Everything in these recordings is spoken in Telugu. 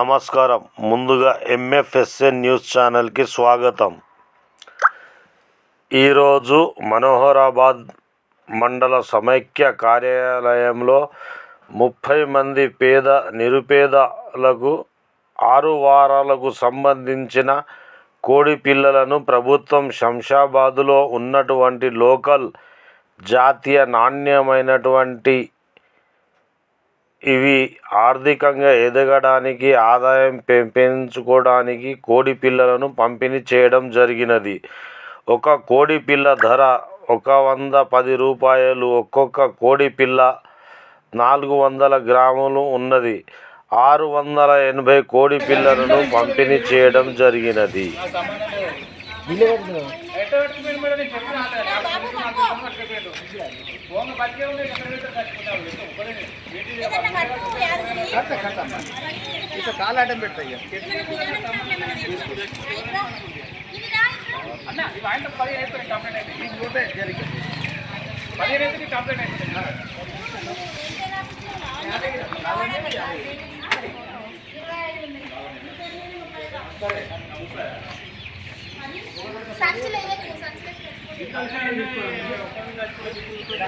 నమస్కారం. ముందుగా ఎంఎఫ్ఎస్ఎన్ న్యూస్ ఛానల్కి స్వాగతం. ఈరోజు మనోహరాబాద్ మండల సమైక్య కార్యాలయంలో ముప్పై మంది పేద నిరుపేదలకు ఆరు వారాలకు సంబంధించిన కోడి పిల్లలను ప్రభుత్వం శంషాబాదులో ఉన్నటువంటి లోకల్ జాతీయ నాణ్యమైనటువంటి ఇవి ఆర్థికంగా ఎదగడానికి ఆదాయం పెం పెంచుకోవడానికి కోడి పిల్లలను పంపిణీ చేయడం జరిగినది. ఒక కోడి పిల్ల ధర ఒక వంద పది రూపాయలు ఒక్కొక్క కోడి పిల్ల నాలుగు వందల గ్రాములు ఉన్నది. ఆరు వందల ఎనభై కోడి పిల్లలను పంపిణీ చేయడం జరిగినది. ఇట్లా కాలాటం పెడతాయి అన్న ఇవి ఆయన పదిహేను అయితే కంప్లైంట్ అయితే ఈ నూటే జరిగింది. పదిహేను అయితే కంప్లైంట్ అయితే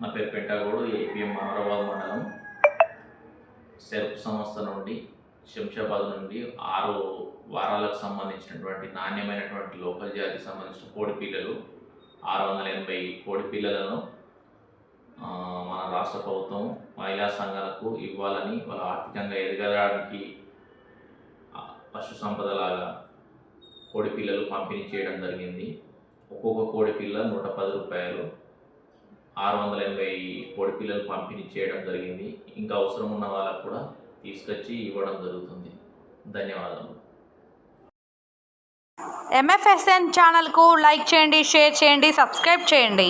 నా పేరు పెట్టాగోడు ఏపీఎం మనోరాబాద్ మండలం. సెర్ప్ సంస్థ నుండి శంషాబాద్ నుండి ఆరు వారాలకు సంబంధించినటువంటి నాణ్యమైనటువంటి లోకల్ జాతికి సంబంధించిన కోడి పిల్లలు ఆరు వందల ఎనభై కోడి పిల్లలను మన రాష్ట్ర ప్రభుత్వం మహిళా సంఘాలకు ఇవ్వాలని వాళ్ళ ఆర్థికంగా ఎదగడానికి పశు సంపదలాగా కోడి పిల్లలు పంపిణీ చేయడం జరిగింది. ఒక్కొక్క కోడి పిల్ల నూట పది రూపాయలు ఆరు వందల ఎనభై కోడి పిల్లలు పంపిణీ చేయడం జరిగింది. ఇంకా అవసరం ఉన్న వాళ్ళకు కూడా తీసుకొచ్చి ఇవ్వడం జరుగుతుంది. ధన్యవాదాలు ఎంఎఫ్ఎస్ఎన్ ఛానల్కు లైక్ చేయండి షేర్ చేయండి సబ్స్క్రైబ్ చేయండి.